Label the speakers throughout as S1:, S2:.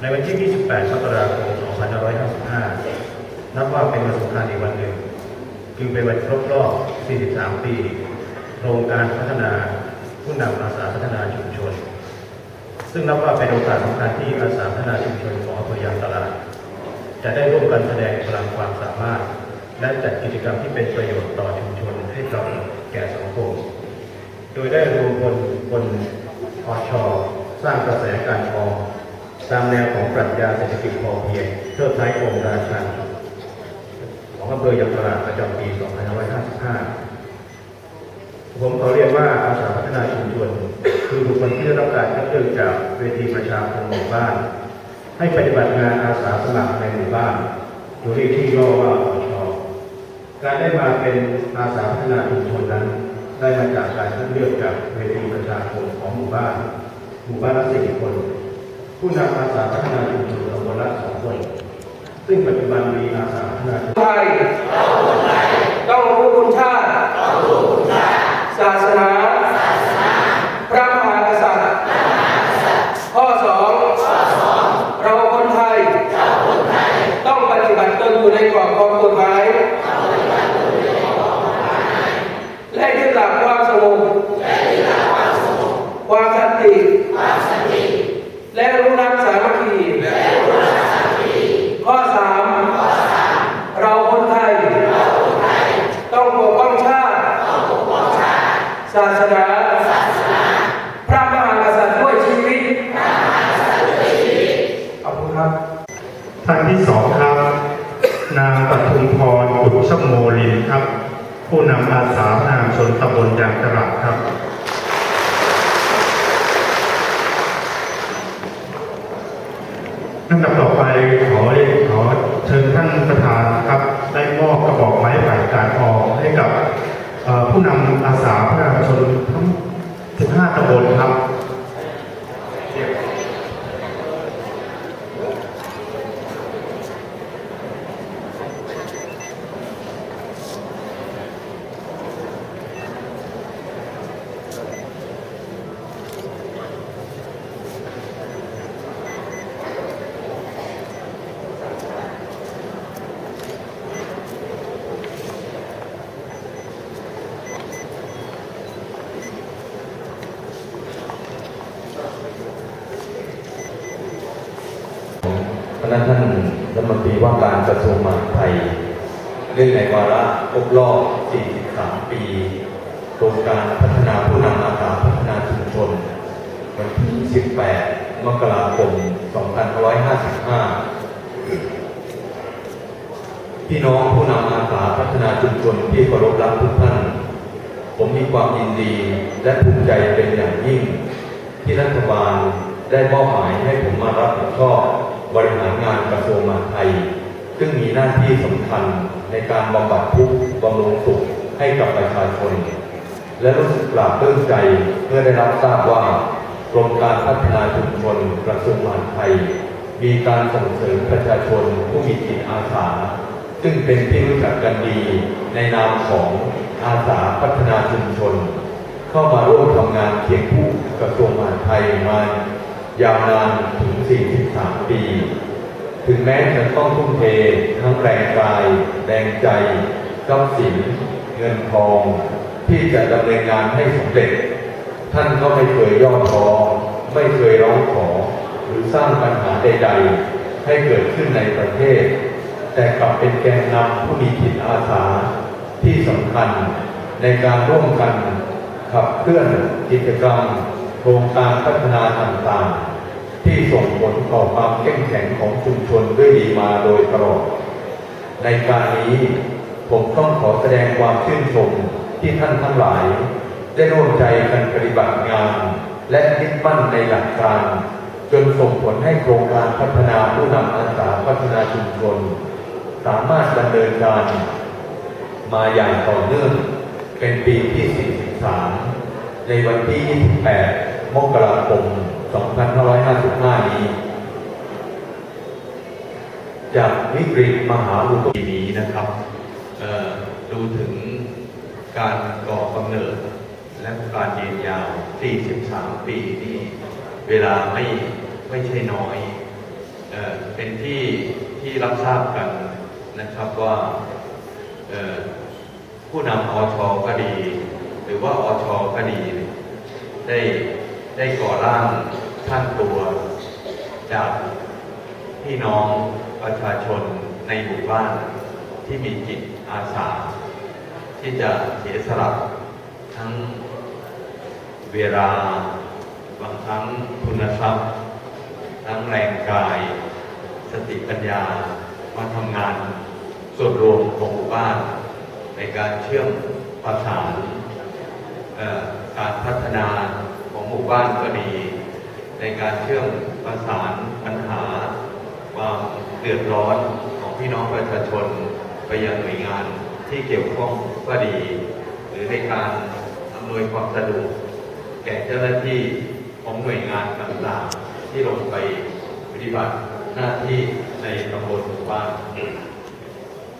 S1: ในวันที่ 28 มกราคม 2555 นับว่าเป็นวันสำคัญอีกวันหนึ่งคือเป็นวันครบรอบ 43 ปี โครงการพัฒนาผู้นำอาสาพัฒนาชุมชน ซึ่งนับว่าเป็นโอกาสสำคัญที่อาสาพัฒนาชุมชนของอำเภอยางตลาด จะได้ร่วมกันแสดงพลังความสามารถ และจัดกิจกรรมที่เป็นประโยชน์ต่อชุมชนให้กับแก่สังคม โดยได้รวมพลบนอชสร้างกระแสการออม ตามแนวของปรัชญาเศรษฐกิจพอเพียงเทิดไทยองค์ราชันของอำเภอยางตลาดประจำปี 2555 ผมขอเรียนว่าอาสาพัฒนาชุมชนคือบุคคลที่ได้รับการคัดเลือกจากเวทีประชาคมหมู่บ้าน ให้ปฏิบัติงานอาสาสมัครในหมู่บ้านโดยเรียกที่ย่อว่าอชการได้มาเป็นอาสาพัฒนาชุมชนนั้น ได้มาจากการคัดเลือกจากเวทีประชาคมของหมู่บ้าน หมู่บ้านละสี่คน ผู้นำอาสาพัฒนาชุมชนตำบลละสองคนซึ่งปัจจุบันมีอาสาพัฒนาชุมชน
S2: ไทยต้องรู้คุณชาติศาสนา พระมหากษัตริย์ ข้อสองเราคนไทย ต้องปฏิบัติตนอยู่ในกรอบของกฎหมาย และยึดหลักความสงบความสันติ และรู้รักสามัคคี ข้อสาม เราคนไทย ต้องปกป้องชาติ ศาสนา พระมหากษัตริย์ด้วยชีวิต ขอบคุณครับ
S3: ท่านที่สองครับ นางปทุมพรอุชโมลินครับ ผู้นำอาสานาม ชนตำบลยางตลาดครับลำดับต่อไปขอเรียนขอเชิญท่านประธานครับได้มอบกระบอกไม้ไผ่การออกให้กับผู้นำอาสาพระราชนทั้ง 15ตำบลครับ
S4: คณะท่านรัฐมนตรีว่าการกระทรวงมหาดไทยเรื่องในวาระครบรอบ 43 ปีโครงการพัฒนาผู้นำอาสาพัฒนาชุมชนวันที่ 18 มกราคม 2555 พี่น้องผู้นำอาสาพัฒนาชุมชนที่เคารพรักทุกท่าน ผมมีความยินดีและภูมิใจเป็นอย่างยิ่ง ที่รัฐบาลได้มอบหมายให้ผมมารับผิดชอบ บริหารงานกระทรวงมหาดไทย ซึ่งมีหน้าที่สำคัญในการบำบัดทุกข์บำรุงสุขให้กับประชาชน และรู้สึกปลาบปลื้มใจเมื่อได้รับทราบว่ากรมการพัฒนาชุมชนกระทรวงมหาดไทย มีการส่งเสริมประชาชนผู้มีจิตอาสา ซึ่งเป็นที่รู้จักกันดีในนามของอาสาพัฒนาชุมชน เข้ามาร่วมทำงานเคียงคู่กระทรวงมหาดไทยมา ยาวนานถึง 43 ปี ถึงแม้จะต้องทุ่มเททั้งแรงกาย แรงใจทรัพย์สิน เงินทอง ที่จะดำเนินงานให้สำเร็จ ท่านก็ไม่เคยย่อท้อไม่เคยร้องขอ หรือสร้างปัญหาใด ๆ ให้เกิดขึ้นในประเทศ แต่กลับเป็นแกนนำผู้มีจิตอาสาที่สำคัญในการร่วมกันขับเคลื่อนกิจกรรมโครงการพัฒนาต่างๆ ที่ส่งผลต่อความเข้มแข็งของชุมชนด้วยดีมาโดยตลอด ในการนี้ผมต้องขอแสดงความชื่นชมที่ท่านทั้งหลาย ได้ร่วมใจกันปฏิบัติงาน และยึดมั่นในหลักการ จนส่งผลให้โครงการพัฒนาผู้นำอาสาพัฒนาชุมชน สามารถดำเนินการมาอย่างต่อเนื่องเป็นปีที่ 43 ในวันที่ 28 มกราคม 2555 นี้ จากวิกฤตมหาอุทกนี้นะครับดูถึงการก่อกำเนิด และการยืนยาว 43 ปีนี่เวลาไม่ไม่ใช่น้อยเออเป็นที่ที่รับทราบกันนะครับว่าผู้นำอชก็ดี หรือว่าอชก็ดี ได้ ได้ก่อร่างท่านตัว จากพี่น้องประชาชนในหมู่บ้านที่มีจิตอาสา ที่จะเสียสละทั้งเวลาบางครั้งคุณทรัพย์ ทั้งแรงกาย สติปัญญามาทำงานส่วนรวมของหมู่บ้าน ในการเชื่อมประสานการพัฒนา หมู่บ้านก็ดี ในการเชื่อมประสานปัญหา ความเดือดร้อนของพี่น้องประชาชนไปยังหน่วยงานที่เกี่ยวข้องก็ดี หรือในการอำนวยความสะดวกแก่เจ้าหน้าที่ของหน่วยงานต่างๆ ที่ลงไปปฏิบัติหน้าที่ในตำบลหมู่บ้าน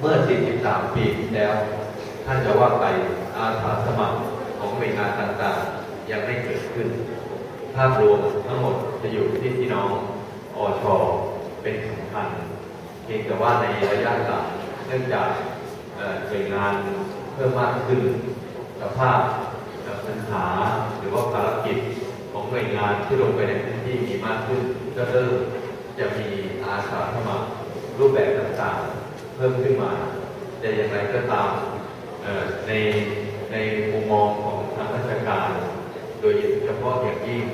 S4: เมื่อ 43 ปีที่แล้ว ท่านจะว่าไปอาสาสมัครของหน่วยงานต่างๆ ยังไม่เกิดขึ้น ภาพรวมทั้งหมดจะอยู่ที่พี่น้องอชเป็นสำคัญเพียงแต่ว่าในระยะหลังเนื่องจากเอ่อหน่วยงานเพิ่มมากขึ้นสภาพปัญหาหรือว่าภารกิจของหน่วยงานที่ลงไปในพื้นที่มีมากขึ้น ก็เริ่มจะมีอาสาสมัครรูปแบบต่างๆ เพิ่มขึ้นมา แต่อย่างไรก็ตามในในมุมมองของทางราชการ โดยเฉพาะอย่างยิ่ง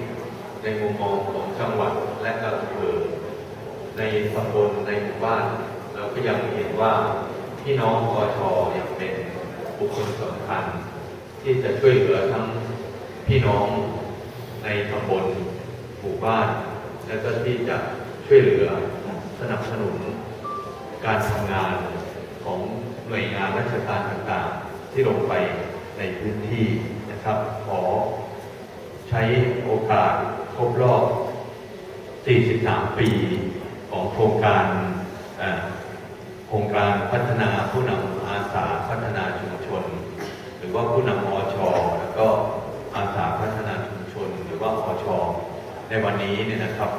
S4: ในมุมมองของจังหวัดและอำเภอในตำบลในหมู่บ้าน เราก็ยังเห็นว่าพี่น้องอชอยังเป็นบุคคลสำคัญ ที่จะช่วยเหลือทั้งพี่น้องในตำบลหมู่บ้าน และก็ที่จะช่วยเหลือสนับสนุนการทำงานของหน่วยงานราชการต่างๆ ที่ลงไปในพื้นที่นะครับขอ ใช้โอกาสครบรอบ 43 ปีของโครงการโครงการพัฒนาผู้นำอาสาพัฒนาชุมชน หรือว่าผู้นำอชแล้วก็อาสาพัฒนาชุมชน หรือว่าอชในวันนี้เนี่ยนะครับ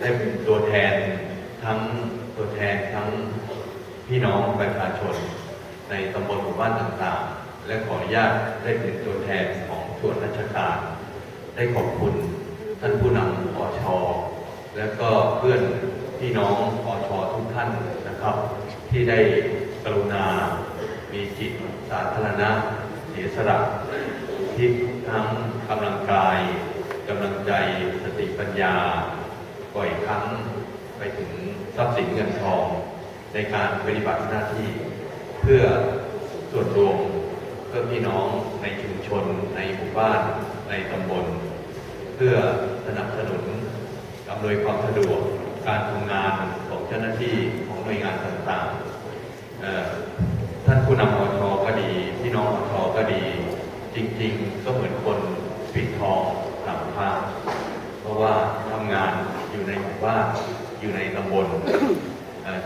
S4: ได้เป็นตัวแทนทั้งตัวแทนทั้งพี่น้องประชาชน ในตำบลหมู่บ้านต่างๆ และขออนุญาตได้เป็นตัวแทนของส่วนราชการ ได้ขอบคุณท่านผู้นำอชและก็เพื่อนพี่น้องอชทุกท่านนะครับ ที่ได้กรุณา มีจิตสาธารณะ เสียสละที่ทั้งกำลังกายกำลังใจสติปัญญาบ่อยครั้งไปถึงทรัพย์สินเงินทอง ในการปฏิบัติหน้าที่ เพื่อส่วนรวมเพื่อพี่น้องในชุมชนในหมู่บ้าน ในตำบล เพื่อสนับสนุนอำนวยความสะดวกการทำงานของเจ้าหน้าที่ของหน่วยงานต่างๆ ท่านผู้นำอชก็ดีพี่น้องอชก็ดี จริงๆ ก็เหมือนคนปิดทองหลังพระเพราะว่าทำงานอยู่ในหมู่บ้านอยู่ในตำบล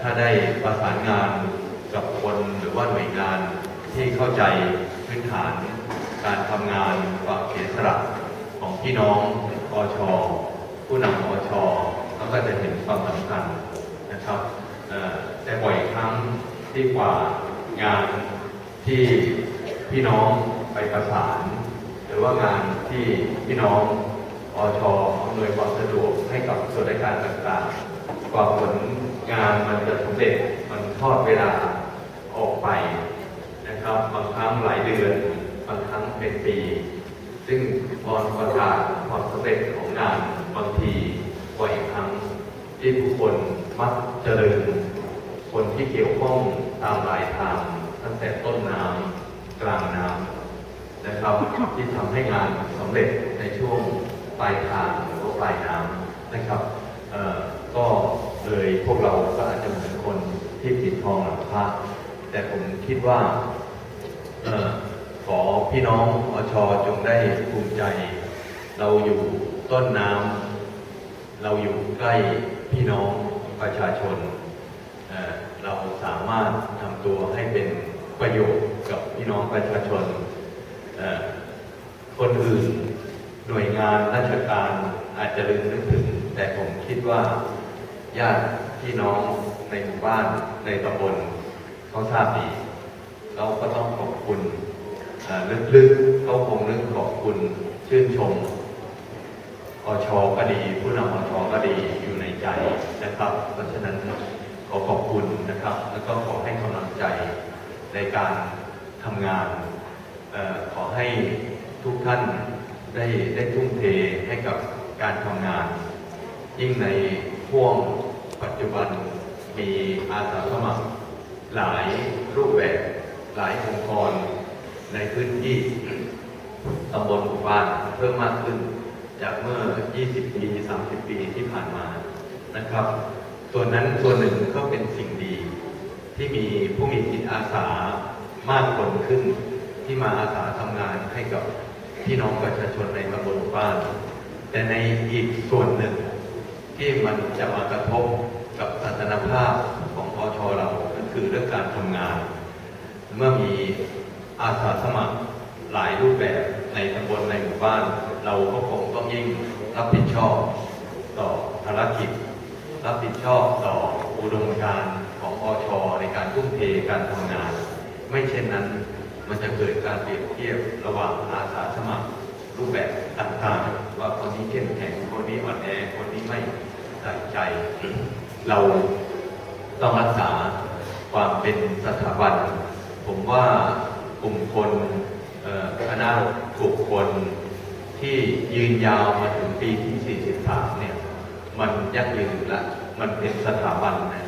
S4: ถ้าได้ประสานงานกับคนหรือว่าหน่วยงานที่เข้าใจพื้นฐาน การทำงานความเสียสละของพี่น้องอช ผู้นำอชแล้วก็จะเห็นความสำคัญนะครับแต่บ่อยครั้งที่กว่างานที่พี่น้องไปประสาน หรือว่างานที่พี่น้องอชอำนวยความสะดวกให้กับส่วนราชการต่างๆ กว่าผลงานมันจะสำเร็จมันทอดเวลาออกไปนะครับ บางครั้งหลายเดือน บางครั้ง เป็นปี ซึ่งพรประกาศความสำเร็จของงานบางทีบ่อยครั้งที่ผู้คนมักเจริญ คนที่เกี่ยวข้องตามรายทางตั้งแต่ต้นน้ำกลางน้ำนะครับ ที่ทำให้งานสำเร็จในช่วงปลายทางหรือว่าปลายน้ำนะครับก็เลยพวกเราก็อาจจะเหมือนคนที่ปิดทองหลังพระแต่ผมคิดว่า ขอพี่น้องอชจงได้ภูมิใจ เราอยู่ต้นน้ำเราอยู่ใกล้พี่น้องประชาชน เราสามารถทำตัวให้เป็นประโยชน์กับพี่น้องประชาชน คนอื่นหน่วยงานราชการอาจจะลืมนึกถึง แต่ผมคิดว่าญาติพี่น้องในหมู่บ้านในตำบลเขาทราบดี เราก็ต้องขอบคุณ ลึกๆเขาคงนึกขอบคุณชื่นชมอชก็ดี ผู้นำอชก็ดีอยู่ในใจนะครับ เพราะฉะนั้นขอขอบคุณนะครับ แล้วก็ขอให้กำลังใจในการทำงานออขอให้ทุกท่านได้ได้ทุ่มเทให้กับการทำงาน ยิ่งในช่วงปัจจุบันมีอาสาสมัครหลายรูปแบบหลายองค์กร ในพื้นที่ตำบลหมู่บ้านเพิ่มมากขึ้น จากเมื่อ 20 ปี 30 ปีที่ผ่านมานะครับ ส่วนนั้นส่วนหนึ่งก็เป็นสิ่งดี ที่มีผู้มีจิตอาสามากคนขึ้น ที่มาอาสาทำงานให้กับพี่น้องประชาชนในตำบลหมู่บ้าน แต่ในอีกส่วนหนึ่งที่มันจะมากระทบกับสันภาพของพอชเราก็คือเรื่องการทำงาน เมื่อมี อาสาสมัครหลายรูปแบบในตำบลในหมู่บ้าน เราก็คงต้องยิ่งรับผิดชอบต่อภารกิจ รับผิดชอบต่ออุดมการณ์ของอชในการทุ่มเทการทำงาน ไม่เช่นนั้นมันจะเกิดการเปรียบเทียบระหว่างอาสาสมัครรูปแบบต่างๆ ว่าคนนี้เข้มแข็งคนนี้อ่อนแอคนนี้ไม่ใส่ใจ เราต้องรักษาความเป็นสถาบัน ผมว่า กลุ่มคนคณะบุคคลที่ยืนยาวมาถึงปีที่ 43 เนี่ย มันยั่งยืนละ มันเป็นสถาบันนะ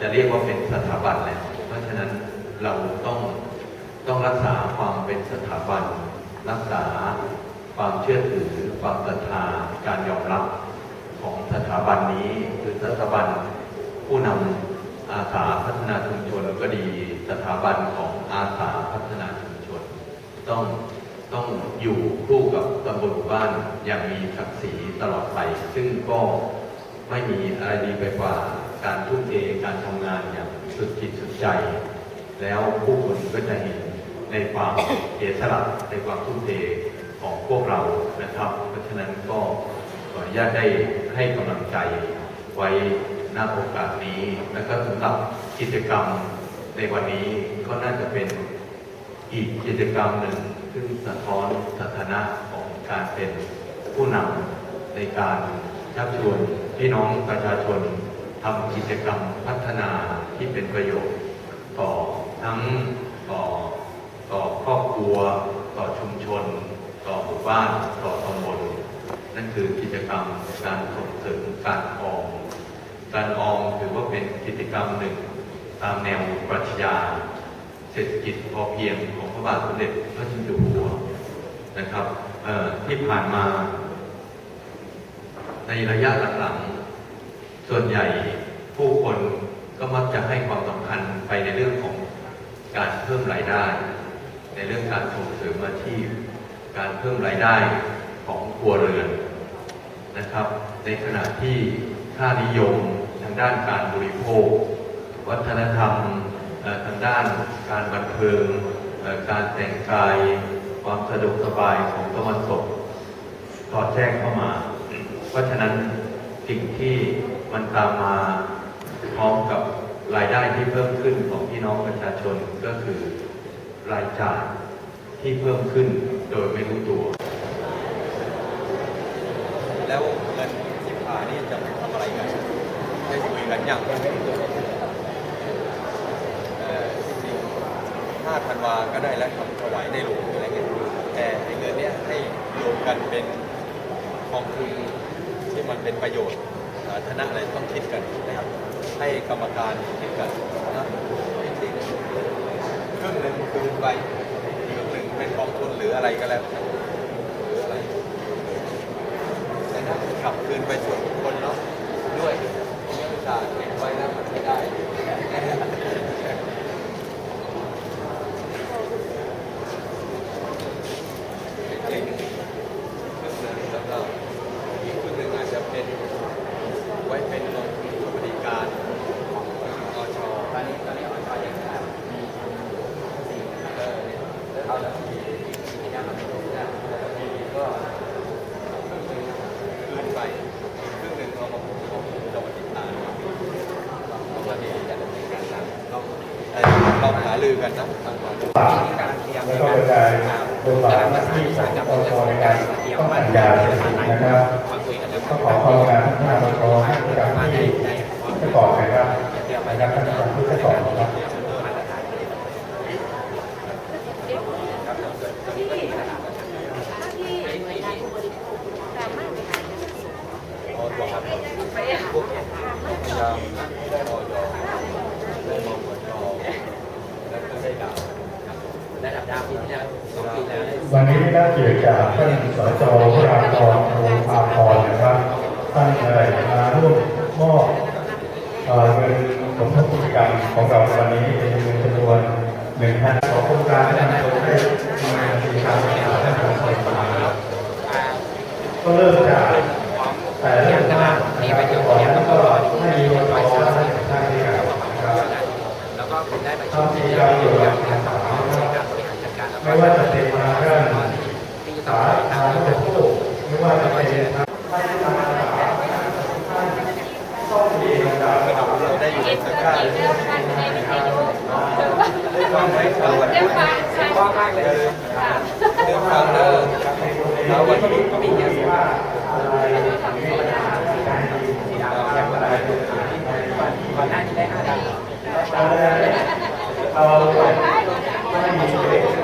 S4: จะเรียกว่าเป็นสถาบันแหละเพราะฉะนั้นเราต้องต้องรักษาความเป็นสถาบัน รักษาความเชื่อถือ ความศรัทธาการยอมรับของสถาบันนี้คือสถาบันผู้นำอาสาพัฒนาชุมชนก็ดี สถาบันของอาสา ต้องต้องอยู่คู่กับตำบลหมู่บ้านอย่างมีศักดิ์ศรีตลอดไป ซึ่งก็ไม่มีอะไรดีไปกว่าการทุ่มเทการทำงานอย่างสุดจิตสุดใจ แล้วผู้คนก็จะเห็นในความเสียสละในความทุ่มเทของพวกเรานะครับ เพราะฉะนั้นก็ขออนุญาตได้ให้กำลังใจไว้ณโอกาสนี้ แล้วก็สำหรับกิจกรรมในวันนี้ก็น่าจะเป็น อีกกิจกรรมหนึ่งซึ่งสะท้อนสถานะของการเป็นผู้นำในการชักชวนพี่น้องประชาชนทำกิจกรรมพัฒนาที่เป็นประโยชน์ต่อทั้งต่อต่อครอบครัว ต่อชุมชน ต่อหมู่บ้าน ต่อตำบลนั่นคือกิจกรรมการส่งเสริมการออมการออมถือว่าเป็นกิจกรรมหนึ่ง ตามแนวปรัชญา เศรษฐกิจพอเพียงของพระบาทสมเด็จพระจ้าอยู่หัวนะครับที่ผ่านมา ในระยะหลังๆส่วนใหญ่ผู้คนก็มักจะให้ความสำคัญไปในเรื่องของการเพิ่มรายได้ ในเรื่องการส่งเสริมอาชีพ การเพิ่มรายได้ของครัวเรือนนะครับ ในขณะที่ค่านิยมทางด้านการบริโภค วัฒนธรรม ทางด้านการบันเทิงการแต่งกายความสะดวกสบายของตะวันตกสอดแทรกเข้ามา เพราะฉะนั้นสิ่งที่มันตามมาพร้อมกับรายได้ที่เพิ่มขึ้นของพี่น้องประชาชนก็คือรายจ่ายที่เพิ่มขึ้นโดยไม่รู้ตัว
S5: แล้วเงินที่พานี่จะทำอะไรกันได้คุยกันอย่างเอ่อจริงาก็ได้แล้วทำถวายในหลวงอะไรเงี้ยแต่ไอ้เงินเนี้ยให้รวมกันเป็นกองทุนที่มันเป็นประโยชน์สาธารณะอะไรต้องคิดกันนะครับให้กรรมการคิดกันนะครึ่งหนึ่งคืนไปครึ่งหนึ่งเป็นกองทุนหรืออะไรก็แล้วแต่หรืออะไรแต่ถ้ากลับคืนไปส่วนบุคคลเนาะด้วยผมยังอุตส่าห์เก็บไว้นะมันไม่ได้จริงๆครึ่งหนึ่งแล้วก็อีกครึ่งหนึ่งอาจจะเป็นไว้เป็นกองทุนสวัสดิการอชตอนนี้ตอนนี้อชยังไงมีสี่เออเนี่ยแล้วเอาแล้วมีกิจกรรมอะไรเนี่ยแล้วก็มีก็ ครึ่งหนึ่งคืนไปอีกครึ่งหนึ่งเอามาผมผมจะมาติดตาม
S4: รือ กันนะ
S3: แล้วก็กระจายบทบาทหน้าที่ของปปในการป้องกันยาเสพติดนะครับก็ขอความกรุณาท่านประธานปปให้บริการที่ประกอบนะครับนะครับท่านประธานที่ประกอบนะครับ
S4: ออยครับพยายามได้ออยได้มองเหมือนรอแล้วก็ได้ดาว
S6: ระดับดาวปีที่แล้วสองปีแล้ว
S3: วันนี้ได้เกียรติจากท่านสจวรากรโอภาพรนะครับท่านได้มาร่วมมอบเอ่อเงินสมทบกิจกรรมของเราในวันนี้เป็นเงินจำนวนหนึ่งพันของโครงการที่นำโดยได้มาสีทางท่านประธานมาก็เริ่มจากแต่เรื่องแรกนะครับก่อนแล้วก็ให้มีรถต่อและท่านที่การนะครับ
S6: แล้วก็ผมได้ไป
S3: ทำกิจกรรมเกี่ยวกับ ไม่ว่า
S6: จะเป็นมาระกเรื่
S3: องสารเยทางโลกไม่ว่าจะเป็นทารงพัฒนาต้องมีการา
S4: ได้อยู่ในสกัดได้ฟังได้ฟัง
S7: ได้ฟัง
S6: มากเลย
S4: ได้ฟังเลยแล้ววันนี้
S3: ก็มีเยอะไรากเราไม่มี